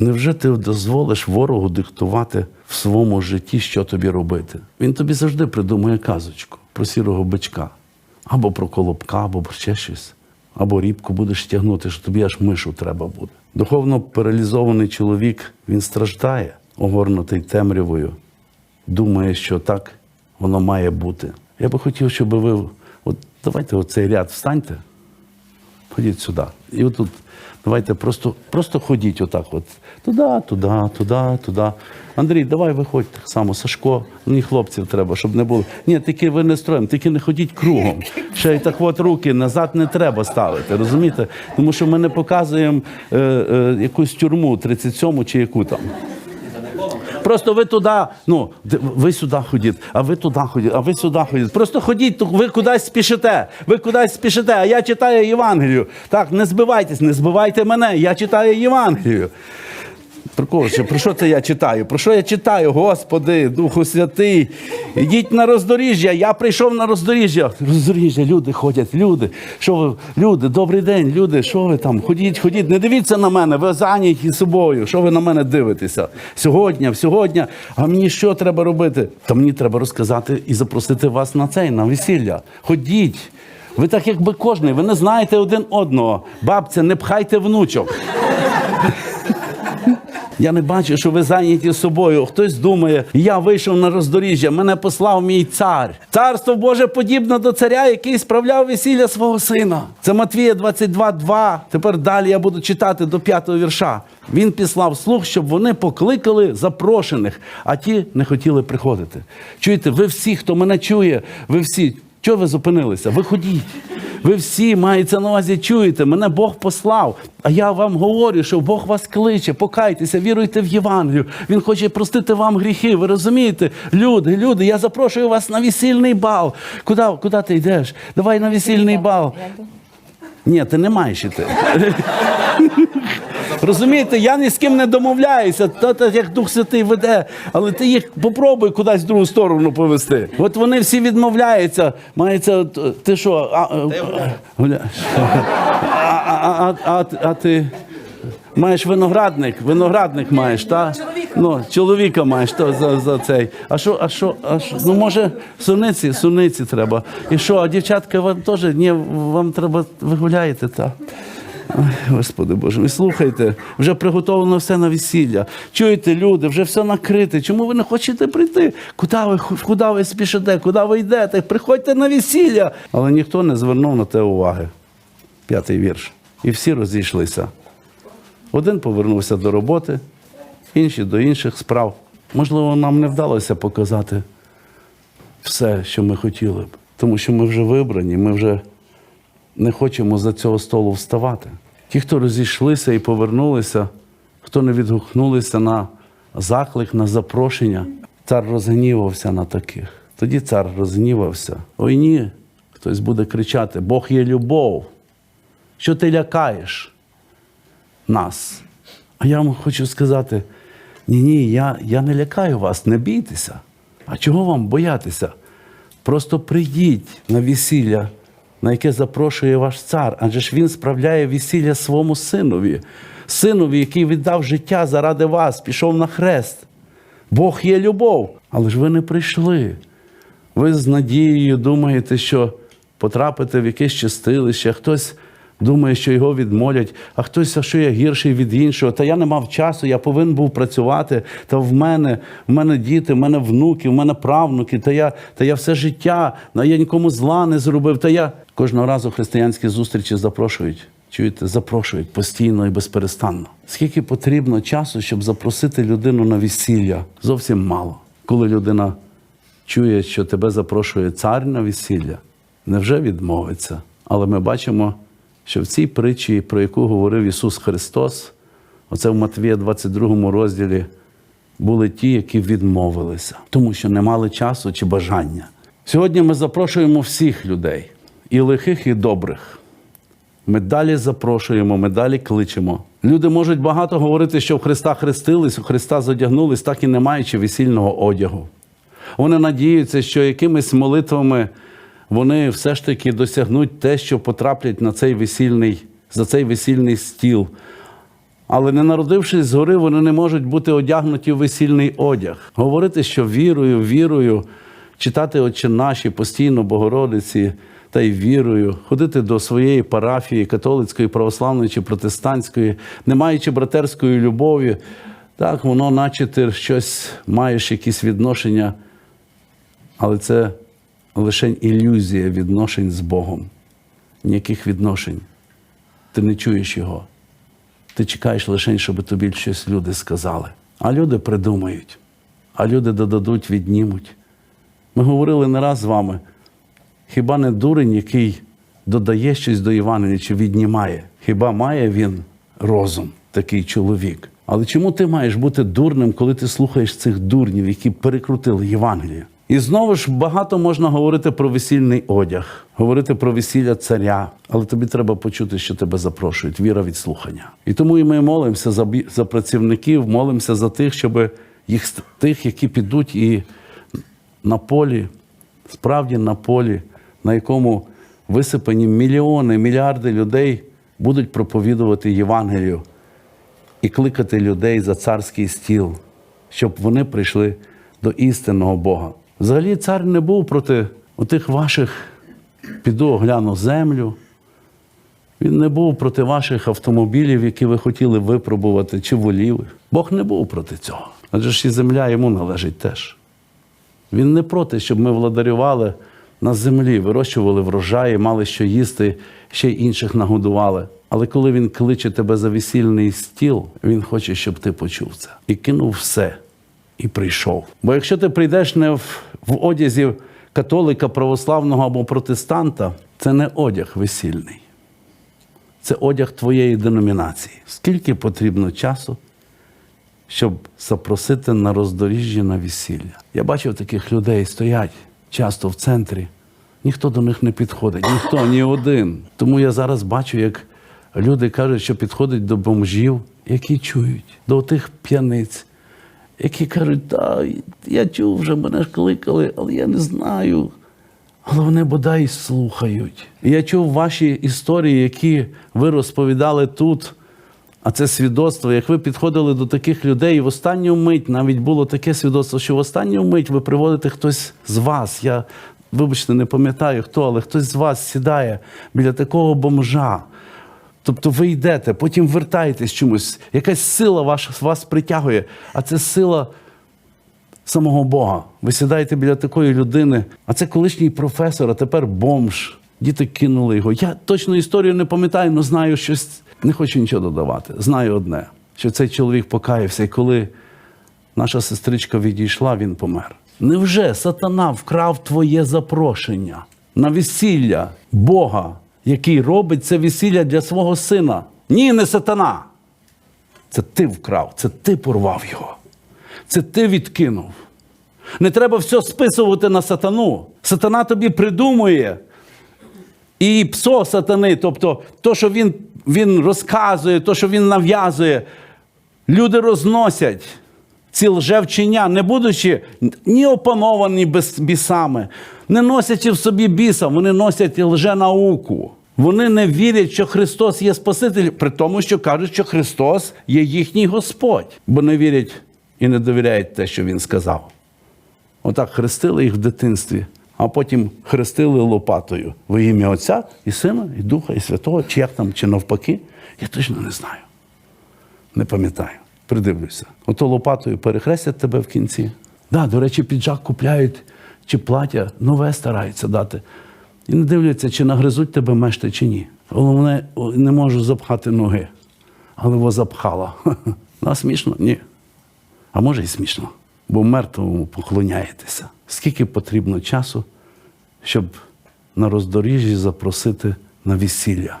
Невже ти дозволиш ворогу диктувати в своєму житті, що тобі робити? Він тобі завжди придумує казочку про сірого бичка, або про колобка, або про ще щось. Або рібку будеш тягнути, що тобі аж мишу треба буде. Духовно паралізований чоловік він страждає, огорнутий темрявою, думає, що так воно має бути. Я би хотів, щоб ви. От давайте оцей ряд встаньте. Ходіть сюди. І отут давайте просто, просто ходіть отак. От. Туди, туди, туди, туди. Андрій, давай виходь так само, Сашко. Мені хлопців треба, щоб не було. Ні, тільки ви не строїмо, тільки не ходіть кругом. Ще й так от руки назад не треба ставити, розумієте? Тому що ми не показуємо е, е, якусь тюрму 37 чи яку там. Просто ви туди, ну, ви сюди ходіть, а ви туди ходіть, а ви сюди ходіть. Просто ходіть, ви кудись спішите. Ви кудись спішите, а я читаю Євангелію. Так, не збивайтесь, не збивайте мене, я читаю Євангелію. Про? Про що це я читаю? Про що я читаю? Господи, Духу Святий. Ідіть на роздоріжжя. Я прийшов на роздоріжжя. Роздоріжжя, люди ходять, люди. Що ви, люди, добрий день, люди, що ви там? Ходіть, ходіть, не дивіться на мене, ви зайняті собою. Що ви на мене дивитеся? Сьогодні, сьогодні, а мені що треба робити? Та мені треба розказати і запросити вас на цей, на весілля. Ходіть. Ви так, якби кожний, ви не знаєте один одного. Бабця, не пхайте внучок. Я не бачу, що ви зайняті собою. Хтось думає, я вийшов на роздоріжжя, мене послав мій цар. Царство Боже подібне до царя, який справляв весілля свого сина. Це Матвія 22.2. Тепер далі я буду читати до п'ятого вірша. Він післав слух, щоб вони покликали запрошених, а ті не хотіли приходити. Чуєте, ви всі, хто мене чує, ви всі, чого ви зупинилися? Ви ходіть. Ви всі мається на увазі чуєте, мене Бог послав. А я вам говорю, що Бог вас кличе, покайтеся, віруйте в Євангелію. Він хоче простити вам гріхи. Ви розумієте? Люди, люди, я запрошую вас на весільний бал. Куди, куди ти йдеш? Давай на весільний бал. Ні, ти не маєш іти. Розумієте, я ні з ким не домовляюся, то, то як Дух Святий веде, але ти їх попробуй кудись в другу сторону повести. От вони всі відмовляються. Мається, ти що? А, а, гуля- а, а, а, а, а ти маєш виноградник, виноградник маєш, так? Ну, чоловіка маєш то за, за цей. А що, а що, а що? Ну, може, суниці, суниці треба. І що, а дівчатка вам теж, ні, вам треба, ви гуляєте, так? Ой, Господи Боже, мій, слухайте, вже приготовлено все на весілля. Чуєте, люди, вже все накрите. Чому ви не хочете прийти? Куди ви, куди ви спішите? Куди ви йдете? Приходьте на весілля. Але ніхто не звернув на те уваги. П'ятий вірш. І всі розійшлися. Один повернувся до роботи, інші до інших справ. Можливо, нам не вдалося показати все, що ми хотіли б, тому що ми вже вибрані, ми вже не хочемо за цього столу вставати. Ті, хто розійшлися і повернулися, хто не відгукнулися на заклик, на запрошення, цар розгнівався на таких. Тоді цар розгнівався. Ой ні, хтось буде кричати: Бог є любов. Що ти лякаєш нас? А я вам хочу сказати: ні, ні, я, я не лякаю вас, не бійтеся. А чого вам боятися? Просто прийдіть на весілля, на яке запрошує ваш цар, адже ж він справляє весілля своєму синові, синові, який віддав життя заради вас, пішов на хрест. Бог є любов, але ж ви не прийшли. Ви з надією думаєте, що потрапите в якесь чистилище, хтось думає, що його відмолять, а хтось, а що я гірший від іншого. Та я не мав часу, я повинен був працювати. Та в мене, в мене діти, в мене внуки, в мене правнуки, та я, та я все життя, я нікому зла не зробив. Та я кожного разу християнські зустрічі запрошують. Чуєте, запрошують постійно і безперестанно. Скільки потрібно часу, щоб запросити людину на весілля? Зовсім мало. Коли людина чує, що тебе запрошує цар на весілля, невже відмовиться? Але ми бачимо, що в цій притчі, про яку говорив Ісус Христос, оце в Матвія 22 розділі, були ті, які відмовилися, тому що не мали часу чи бажання. Сьогодні ми запрошуємо всіх людей, і лихих, і добрих. Ми далі запрошуємо, ми далі кличемо. Люди можуть багато говорити, що в Христа хрестились, у Христа задягнулись, так і не маючи весільного одягу. Вони надіються, що якимись молитвами вони все ж таки досягнуть те, що потраплять на цей весільний, за цей весільний стіл. Але не народившись згори, вони не можуть бути одягнуті в весільний одяг. Говорити, що вірою, вірою, читати Отче наші постійно Богородиці та й вірою, ходити до своєї парафії, католицької, православної чи протестантської, не маючи братерської любові, так воно, наче ти щось маєш якісь відношення, але це лише ілюзія відношень з Богом. Ніяких відношень. Ти не чуєш його. Ти чекаєш лише, щоб тобі щось люди сказали. А люди придумають, а люди додадуть, віднімуть. Ми говорили не раз з вами. Хіба не дурень, який додає щось до Євангелія чи віднімає? Хіба має він розум, такий чоловік? Але чому ти маєш бути дурним, коли ти слухаєш цих дурнів, які перекрутили Євангеліє? І знову ж багато можна говорити про весільний одяг, говорити про весілля царя, але тобі треба почути, що тебе запрошують. Віра від слухання. І тому і ми молимося за, за працівників, молимося за тих, щоб їх тих, які підуть і на полі, справді на полі, на якому висипані мільйони, мільярди людей будуть проповідувати Євангелію і кликати людей за царський стіл, щоб вони прийшли до істинного Бога. Взагалі, цар не був проти отих ваших піду огляну землю. Він не був проти ваших автомобілів, які ви хотіли випробувати, чи волів. Бог не був проти цього. Адже ж і земля йому належить теж. Він не проти, щоб ми владарювали на землі, вирощували врожаї, мали що їсти, ще й інших нагодували. Але коли він кличе тебе за весільний стіл, він хоче, щоб ти почув це. І кинув все і прийшов. Бо якщо ти прийдеш не в, в одязі католика, православного або протестанта, це не одяг весільний. Це одяг твоєї деномінації. Скільки потрібно часу, щоб запросити на роздоріжжя на весілля. Я бачив таких людей, стоять часто в центрі. Ніхто до них не підходить, ніхто, ні один. Тому я зараз бачу, як люди кажуть, що підходять до бомжів, які чують, до тих п'яниць, які кажуть, та я чув вже, мене ж кликали, але я не знаю. Але вони бодай слухають. Я чув ваші історії, які ви розповідали тут. А це свідоцтво, як ви підходили до таких людей, і в останню мить навіть було таке свідоцтво, що в останню мить ви приводите хтось з вас. Я, вибачте, не пам'ятаю хто, але хтось з вас сідає біля такого бомжа. Тобто ви йдете, потім вертаєтесь чомусь, якась сила ваша, вас притягує, а це сила самого Бога. Ви сідаєте біля такої людини, а це колишній професор, а тепер бомж. Діти кинули його. Я точно історію не пам'ятаю, але знаю щось. Не хочу нічого додавати. Знаю одне, що цей чоловік покаявся, і коли наша сестричка відійшла, він помер. Невже сатана вкрав твоє запрошення на весілля Бога, який робить це весілля для свого сина? Ні, не сатана. Це ти вкрав, це ти порвав його. Це ти відкинув. Не треба все списувати на сатану. Сатана тобі придумує. І псо сатани, тобто то, що він, він розказує, то, що він нав'язує, люди розносять ці лжевчення, не будучи ні опановані бісами, не носячи в собі біса, вони носять лженауку. Вони не вірять, що Христос є Спаситель, при тому, що кажуть, що Христос є їхній Господь, бо не вірять і не довіряють те, що Він сказав. Отак хрестили їх в дитинстві, а потім хрестили лопатою во ім'я Отця і Сина, і Духа, і Святого, чи як там, чи навпаки. Я точно не знаю. Не пам'ятаю. Придивлюся. Ото лопатою перехрестять тебе в кінці. Да, до речі, піджак купляють чи плаття, нове стараються дати. І не дивляться, чи нагризуть тебе мешти, чи ні. Головне, не можу запхати ноги. Але во запхала. А смішно? Ні. А може і смішно, бо мертвому поклоняєтеся. Скільки потрібно часу, щоб на роздоріжжі запросити на весілля?